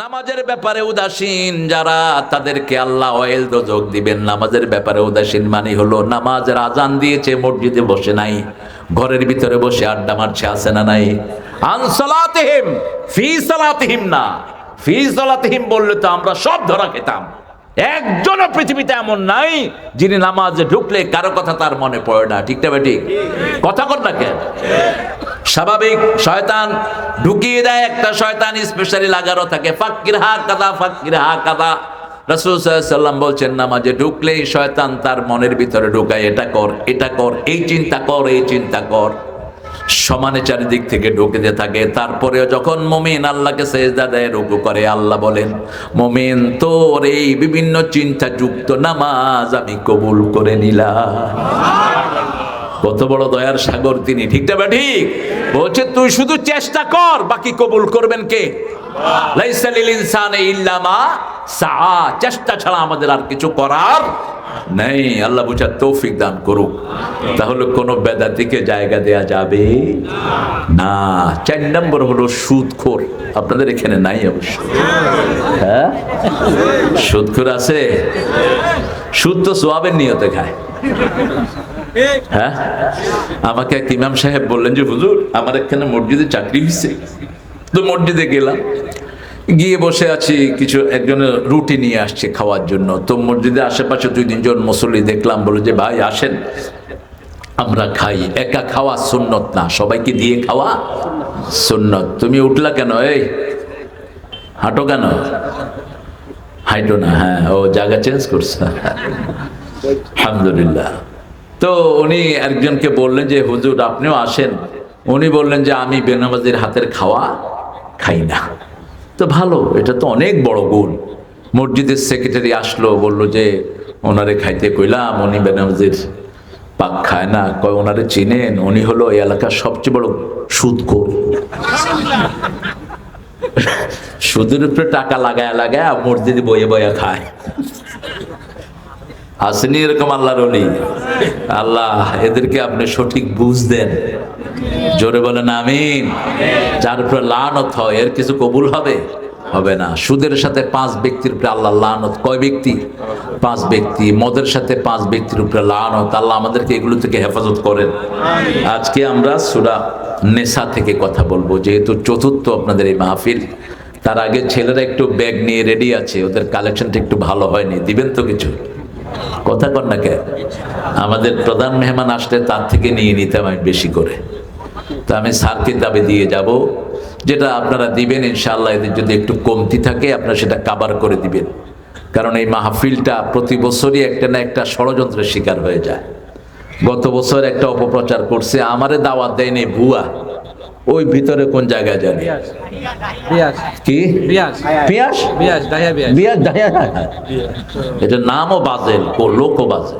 নামাজের ব্যাপারে উদাসীন, যারা তাদেরকে আল্লাহ অয়েল দোজক দিবেন। নামাজের ব্যাপারে উদাসীন মানে হলো নামাজের আজান দিয়েছে, মসজিদে বসে নাই, ঘরের ভিতরে বসে আড্ডা মারছে, আছে না নাই? আনসালাতিহিম ফি সালাতিহিম না। ফি সালাতিহিম বললে তো আমরা সব ধরা খেতাম। একজনও পৃথিবীতে এমন নাই যিনি নামাজে ঢুকলে কারও কথা তার মনে পড়ে না। ঠিক না ঠিক? কথা কর না কেন? স্বাভাবিক শয়তান ঢুকিয়ে দেয় একটা শয়তান স্পেশালি লাগারও থাকে। ফাক্কির হা কাদা, ফাক্কির হা কাদা। রাসূল সাল্লাম বলছেন, নামাজে ঢুকলেই শয়তান তার মনের ভিতরে ঢুকায়, এটা কর এটা কর, এই চিন্তা কর, এই চিন্তা কর। সমানে চারিদিক থেকে ঢুকে থাকে। তারপরেও যখন মমিন আল্লাহকে সেজদা দেয়, রুকু করে, আল্লাহ বলেন, মমিন, তোর এই বিভিন্ন চিন্তা যুক্ত নামাজ আমি কবুল করে নিলাম। কত বড় দয়ার সাগর তিনি, ঠিক না বা ঠিক বলছে, তুই শুধু চেষ্টা কর, বাকি কবুল করবেন কে? চেষ্টা ছাড়া আমাদের আর কিছু করার নেই। আল্লাহ বুঝার তৌফিক দান করুক। তাহলে কোনো বেদাতিকে জায়গা দেয়া যাবে না। চার নম্বর হলো সুদখোর। আপনাদের এখানে নাই অবশ্য। হ্যাঁ? সুদখোর আছে? সুদ তো সোয়াবের নিয়তে খায়। হ্যাঁ? আমাকে এক ইমাম সাহেব বললেন যে, হুজুর, আমার এখানে মসজিদে চাকরি হয়েছে তো মসজিদে গেলাম। গিয়ে বসে আছি, কিছু একজনের রুটি নিয়ে আসছে খাওয়ার জন্য। তো মসজিদে আশেপাশে দুই তিনজন মুসল্লি দেখলাম, বলে যে, ভাই, আসেন। আমরা খাই। একা খাওয়া সুন্নত না। সবাইকে দিয়ে খাওয়া সুন্নত। তুমি উঠলা কেন? এই, হাঁটো কেন? হাইটো না হ্যাঁ ও জায়গা চেঞ্জ করছে। আলহামদুলিল্লাহ। তো উনি একজনকে বললেন যে, হুজুর, আপনিও আসেন। উনি বললেন যে, আমি বেনামাজির হাতের খাওয়া খাই না। তো ভালো, এটা তো অনেক বড় গুণ। মসজিদের সেক্রেটারি আসলো, বলল যে, ওনারে খাইতে কইলাম, উনি বেনামাজির পাক খায় না। কয়, ওনারে চিনেন, উনি হলো এই এলাকার সবচেয়ে বড় সুদখোর। সুদের উপরে টাকা লাগায় লাগায় মসজিদে বয়ে বয়ে খায়। আসেনি এরকম আল্লাহর অলি আল্লাহ, এদেরকে আপনি সঠিক বুঝ দেন। জোরে বলেন, আমিন। যার উপরে লানত হয়, এর কিছু কবুল হবে? হবে না। সুদের সাথে পাঁচ ব্যক্তির উপরে আল্লাহ লানত। কয় ব্যক্তি? পাঁচ ব্যক্তি। মদের সাথে পাঁচ ব্যক্তির উপরে লানত। আল্লাহ আমাদেরকে এগুলো থেকে হেফাজত করেন। আজকে আমরা সুরা নেশা থেকে কথা বলব। যেহেতু চতুর্থ আপনাদের এই মাহফিল, তার আগে ছেলেরা একটু ব্যাগ নিয়ে রেডি আছে। ওদের কালেকশনটা একটু ভালো হয়নি। দিবেন তো কিছু? কথা কর না কে? আমাদের প্রধান মেহমান আসলে তার থেকে নিয়ে নিতাম আমি বেশি করে। তা আমি স্যারকে দাবি দিয়ে যাব, যেটা আপনারা দিবেন ইনশাআল্লাহ, এদের যদি একটু কমতি থাকে, আপনারা সেটা কাবার করে দিবেন। কারণ এই মাহফিলটা প্রতি বছরই একটা না একটা ষড়যন্ত্রের শিকার হয়ে যায়। গত বছর একটা অপপ্রচার করছে, আমারে দাওয়াত দেয়নি ভুয়া। ওই ভিতরে কোন জায়গায় জানি কি? পিয়াস এটা নামও বাজেল ও লোকও বাজে।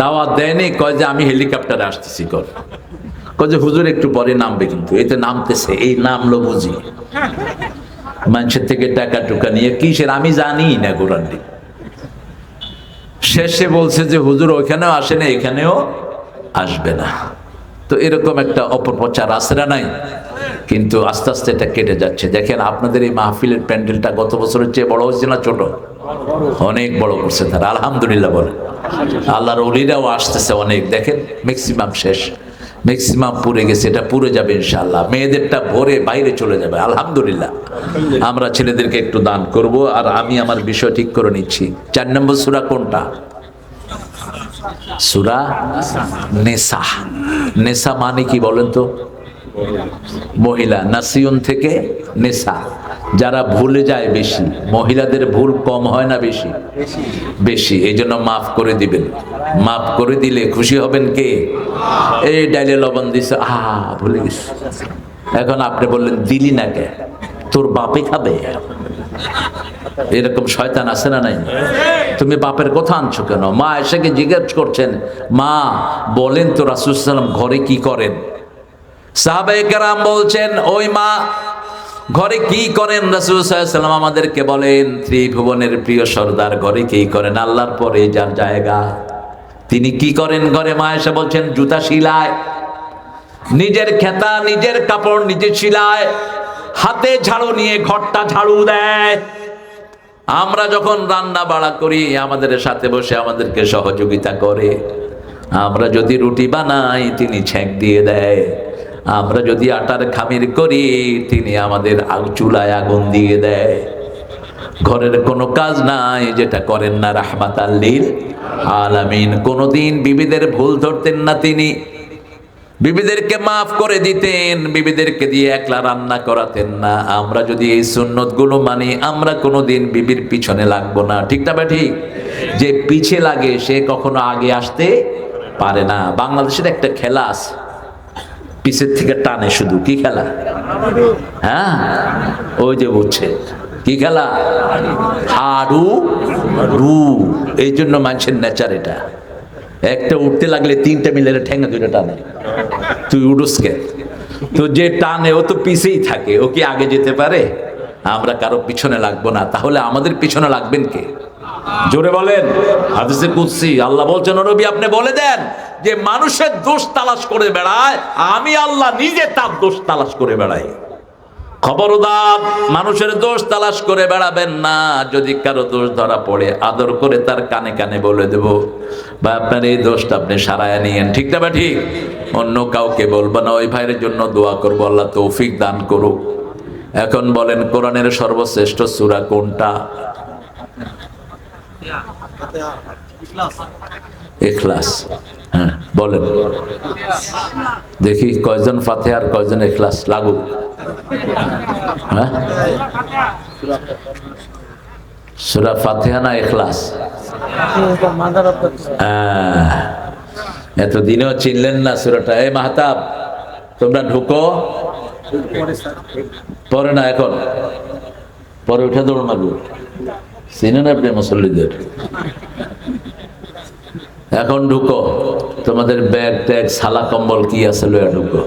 দাওয়াত দেয়নি কয় যে আমি হেলিকপ্টারে আসতেছি কর। কয় যে হুজুর একটু পরে নামবে কিন্তু। এতে নামতেছে এই নামলো বুঝি। মানুষের থেকে টাকা টুকা নিয়ে কিসের? আমি জানি না গোরান্ডি শেষে বলছে যে হুজুর ওইখানেও আসে না এখানেও আসবে না। তো এরকম একটা অপপ্রচার না নাই? কিন্তু আস্তে আস্তে এটা কেটে যাচ্ছে। দেখেন, আপনাদের এই মাহফিলের প্যান্ডেলটা গত বছরের চেয়ে বড় হচ্ছে না ছোট? অনেক বড় করছে তারা, আলহামদুলিল্লাহ বলে। আল্লাহর অলিরাও আসতেছে অনেক। দেখেন ম্যাক্সিমাম শেষ। ম্যাক্সিমাম পুড়ে গেছে, এটা পুরে যাবে ইনশাল্লাহ মেয়েদেরটা ভরে বাইরে চলে যাবে, আলহামদুলিল্লাহ। আমরা ছেলেদেরকে একটু দান করব, আর আমি আমার বিষয় ঠিক করে নিচ্ছি। চার নম্বর সুরা কোনটা? সুরা নেশা নেশা মানে কি বলেন তো? মহিলা। নাসিয়ন থেকে নেশা যারা ভুলে যায় বেশি। মহিলাদের ভুল কম হয় না বেশি? বেশি। এই জন্য মাফ করে দিবেন। মাফ করে দিলে খুশি হবেন কে? এই ডাইলে লবণ দিছে। আহা, ভুলে গেছি। এখন আপনি বললেন, দিলি না কে? তোর বাপে খাবে? এরকম শয়তান আছে না নাই? তুমি বাপের কথা আনছো কেন? মা এসেকে জিজ্ঞেস করছেন? মা, বলেন তো রাসুসাল্লাম ঘরে কি করেন? সাহাবে কেরাম বলছেন, ওই মা, ঘরে কি করেন রাসুলসাল্লাম আমাদেরকে বলেন, ত্রিভুবনের প্রিয় সর্দার ঘরে কি করেন? আল্লাহর পরে যার জায়গা। তিনি কি করেন ঘরে? মা এসে বলছেন, জুতা শিলায় নিজের খেতা, নিজের কাপড় নিজে শিলায় হাতে ঝাড়ু নিয়ে ঘরটা ঝাড়ু দেয়। আমরা যখন রান্না বাড়া করি, আমাদের সাথে বসে আমাদেরকে সহযোগিতা করে। আমরা যদি রুটি বানাই, তিনি ছ্যাঁক দিয়ে দেয়। আমরা যদি আটার খামির করি, তিনি আমাদের চুলায় আগুন দিয়ে দেয়। ঘরের কোনো কাজ নাই, যেটা করেন না রাহমাত আল্লিল আলামিন। কোনোদিন বিবিদের ভুল ধরতেন না তিনি। বিবিদেরকে মাফ করে দিতেন, বিবিদেরকে দিয়ে একলা রান্না করাতেন না। আমরা যদি এই সুন্নতগুলো মানি, আমরা কোনোদিন বিবির পিছনে লাগবো না। ঠিক না ঠিক? যে পিছে লাগে, সে কখনো আগে আসতে পারে না। বাংলাদেশের একটা খেলা আছে। পিছের থেকে টানে শুধু। কি খেলা? হ্যাঁ? ওই যে বুঝছে কি খেলা? হাডু রু। এই জন্য মানুষের নেচার এটা। একটা উঠতে লাগলে তিনটা মিলে ঠেঙ্গা দুইটা টানে। তুই উডুসকে তো যে টানে, ও তো পিছেই থাকে। ও কি আগে যেতে পারে? আমরা কারও পিছনে লাগবো না। তাহলে আমাদের পিছনে লাগবেন কে? জোরে বলেন। হাদিসে কুদসি। আল্লাহ বলছেন নবী, আপনি বলে দেন যে মানুষের দোষ তালাশ করে বেড়ায়, আমি আল্লাহ নিজে তার দোষ তালাশ করে বেড়াই। খবরদার মানুষের দোষ তালাশ করে বেড়াবেন না। যদি কারও দোষ ধরা পড়ে আদর করে তার কানে কানে বলে দেব বা আপনার এই দোষটা আপনি সারায় নিয়েন। ঠিক না বা ঠিক? অন্য কাউকে বলব না ওই ভাইয়ের জন্য দোয়া করব আল্লাহ তৌফিক দান করুক। এখন বলেন কোরআনের সর্বশ্রেষ্ঠ সূরা কোনটা? এখলাস হ্যাঁ বলেন। দেখি কয়জন ফাতে আর কয়জন এখলাস লাগুক। হ্যাঁ? সুরা ফাতেহা না এখলাস? আহ, এতদিনেও চিনলেন না সুরাটা। এই মাহতাব তোমরা ঢুকো। পরে না এখন। পরে উঠে দৌড় মারবো। চিনেন আপনি মুসল্লিদের? এখন ঢুকো। তোমাদের ব্যাগ, ট্যাগ সালা কম্বল কি আছে লয়া ঢুকো।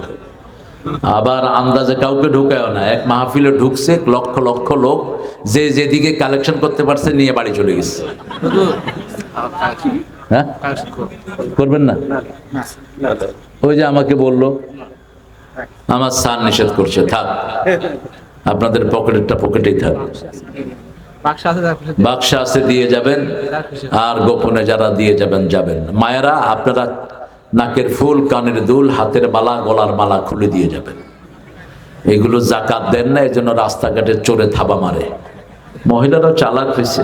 আবার আন্দাজে কাউকে ঢুকায়ও না। এক মাহফিলে ঢুকছে, লক্ষ লক্ষ লোক যে যেদিকে কালেকশন করতে পারছে নিয়ে বাড়ি চলে গেছে। হ্যাঁ? করবেন না? ওই যে আমাকে বলল, আমার স্যার নিষেধ করছে, থাক। আপনাদের পকেটেরটা পকেটেই থাক। বাক্স আছে দিয়ে যাবেন। আর গোপনে যারা দিয়ে যাবেন যাবেন মায়েরা আপনারা নাকের ফুল কানের দুল হাতের মালা গলার মালা খুলে দিয়ে যাবেন। এগুলো জাকাত দেন না এই জন্য রাস্তাঘাটে চোরে থাবা মারে। মহিলারাও চালাক হয়েছে।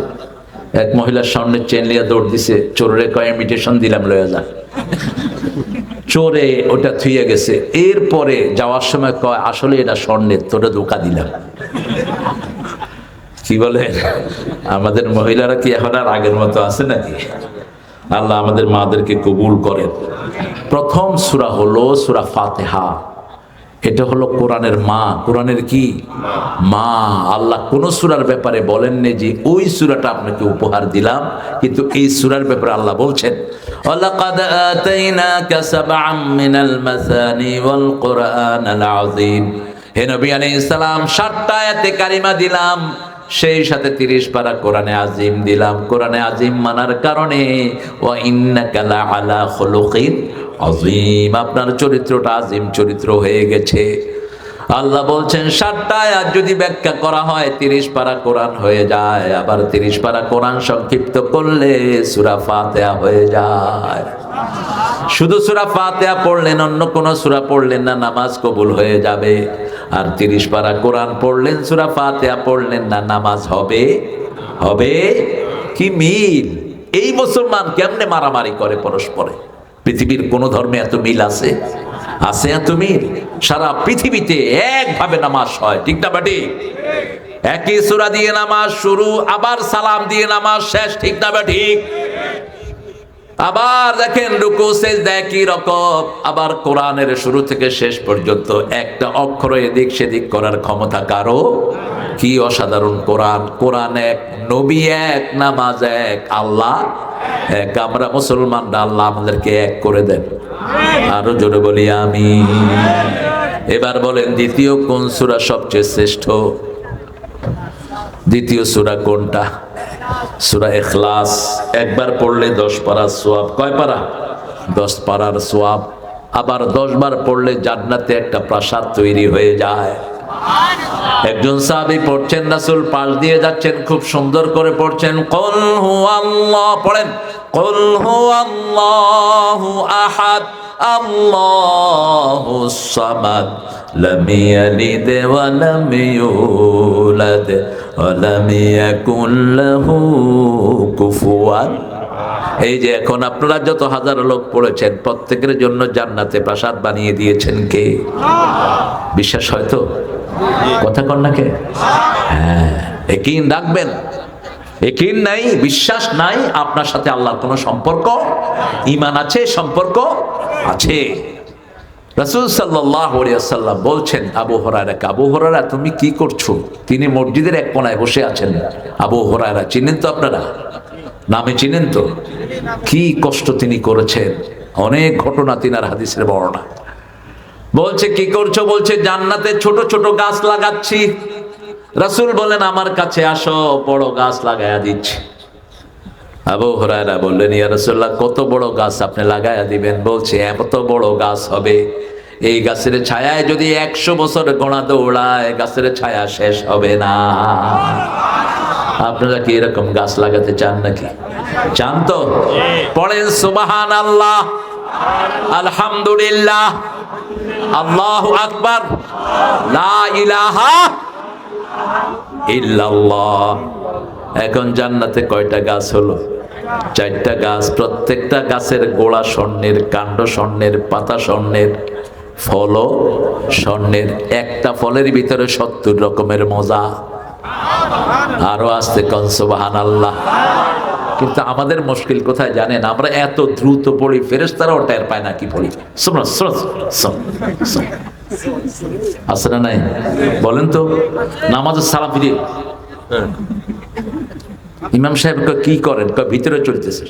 এক মহিলার সামনে চেন লিয়া দৌড় দিছে। চোরে কয় ইমিটেশন দিলাম লয়ে যা চোরে ওটা থুয়ে গেছে। এরপরে যাওয়ার সময় কয় আসলে এটা স্বর্ণের তোরে ধোকা দিলাম। কি বলে আমাদের মহিলারা কি এখন আর আগের মতো আছে নাকি? আল্লাহ আমাদের মাদেরকে কবুল করেন। প্রথম সূরা হলো সূরা ফাতেহা। এটা হলো কোরআনের মা। কোরআনের কি? মা। আল্লাহ কোন সূরার ব্যাপারে বলেননি যে ওই সূরাটা আপনাকে উপহার দিলাম, কিন্তু এই সূরার ব্যাপারে আল্লাহ বলছেন নবী আলাইহিস সালাম, সাতটা আয়াতে কারিমা দিলাম। সেই সাথে তিরিশ পারা কোরআনে আজিম দিলাম। কোরআনে আজিম মানার কারণে ও ইন্নাকালা আলা খলুকিন আজিম আপনার চরিত্রটা আজিম চরিত্র হয়ে গেছে। আল্লাহ বলছেন, সাতটা আয়াত যদি ব্যাখ্যা করা হয়, তিরিশ পারা কোরআন হয়ে যায়। আবার তিরিশ পারা কোরআন সংক্ষিপ্ত করলে সুরা ফাতেহা হয়ে যায়। শুধু সুরা ফাতেহা পড়লেন, অন্য কোন সুরা পড়লেন না, নামাজ কবুল হয়ে যাবে। আর তিরিশ পারা কোরআন পড়লেন, সুরা ফাতেহা পড়লেন না, নামাজ হবে? হবে? কি মিল? এই মুসলমান কেমনে মারামারি করে পরস্পরে? পৃথিবীর কোন ধর্মে এত মিল আছে? আছে এত মিল? সারা পৃথিবীতে একভাবে নামাজ হয়, ঠিক না বাটি একই সুরা দিয়ে নামাজ শুরু, আবার সালাম দিয়ে নামাজ শেষ, ঠিক না বা ঠিক আবার দেখেন রুকু সেজদা একই রকম। আবার কোরআনের শুরু থেকে শেষ পর্যন্ত একটা অক্ষর এদিক সেদিক করার ক্ষমতা কারও? কি অসাধারণ কোরআন। কোরআন এক, নবী এক, নামাজ এক, আল্লাহ এক। আমরা মুসলমানরা আল্লাহ আমাদেরকে এক করে দেন। আরও জোরে বলি আমি এবার বলেন, দ্বিতীয় কোন সূরা সবচেয়ে শ্রেষ্ঠ? দ্বিতীয় সূরা কোনটা? সূরা ইখলাস। একবার পড়লে দশ পারার সোয়াব। কয় পারা? দশ পারার সোয়াব। আবার দশ বার পড়লে জান্নাতে একটা প্রাসাদ তৈরি হয়ে যায়। একজন সাহাবী পড়ছেন, রাসূল পাশ দিয়ে যাচ্ছেন, খুব সুন্দর করে পড়ছেন। কুল হুয়াল্লাহ, পড়েন। কুল হুয়াল্লাহু আহাদ। লাম ইয়ালিদ ওয়া লাম ইউলাদ ওয়া লাম ইয়াকুল লাহু কুফুয়ান এই যে এখন আপনারা যত হাজার লোক পড়েছেন, প্রত্যেকের জন্য জান্নাতে প্রাসাদ বানিয়ে দিয়েছেন কে? বিশ্বাস হয়তো কথা কন না কে? হ্যাঁ একিন রাখবেন। একিন নাই, বিশ্বাস নাই, আপনার সাথে আল্লাহর কোনো সম্পর্ক ইমান আছে, সম্পর্ক আছে। রাসূল ওয়াসাল্লাম বলছেন, আবু হুরায়রা, আবু হরারা তুমি কি করছ? তিনি মসজিদের এক কোনায় বসে আছেন। আবু হুরায়রা, চিনেন তো আপনারা? নামে চিনেন তো? কি কষ্ট তিনি করেছেন? অনেক ঘটনা তিনার হাদিসের বর্ণনা। বলছে, কি করছ? বলছে, জান্নাতে ছোট ছোট গাছ লাগাচ্ছি। রাসূল বলেন, আমার কাছে আসো, বড় গাছ লাগায়া দিচ্ছি। আবু হরায়রা বললেন, ইয়া রাসূলুল্লাহ, কত বড় গাছ আপনি লাগায়া দিবেন? বলছে, এত বড় গাছ হবে। এই গাছের ছায়ায় যদি একশো বছর গোড়া দৌড়ায়, গাছের ছায়া শেষ হবে না। আপনারা কি এরকম গাছ লাগাতে চান নাকি? চান তো? পড়েন সুবাহান আল্লাহ আলহামদুলিল্লাহ, আল্লাহ আকবার ইলাহা ইল্লাল্লাহ। এখন জান্নাতে কয়টা গাছ হলো? চারটা গাছ, প্রত্যেকটা গাছের গোড়া স্বর্ণের, কাণ্ড স্বর্ণের, পাতা স্বর্ণের, ফলও স্বর্ণের। একটা ফলের ভিতরে সত্তর রকমের মজা। আরও আসতে কনসবাহান আল্লাহ কিন্তু আমাদের মুশকিল কোথায় জানেন? আমরা এত দ্রুত পড়ি ফেরেস্তারাও টের পায় না কি পড়ি। আছে না নাই? বলেন তো, নামাজের সালাম ফিরিয়ে। ইমাম সাহেব কি করেন? ভিতরে চলতেছে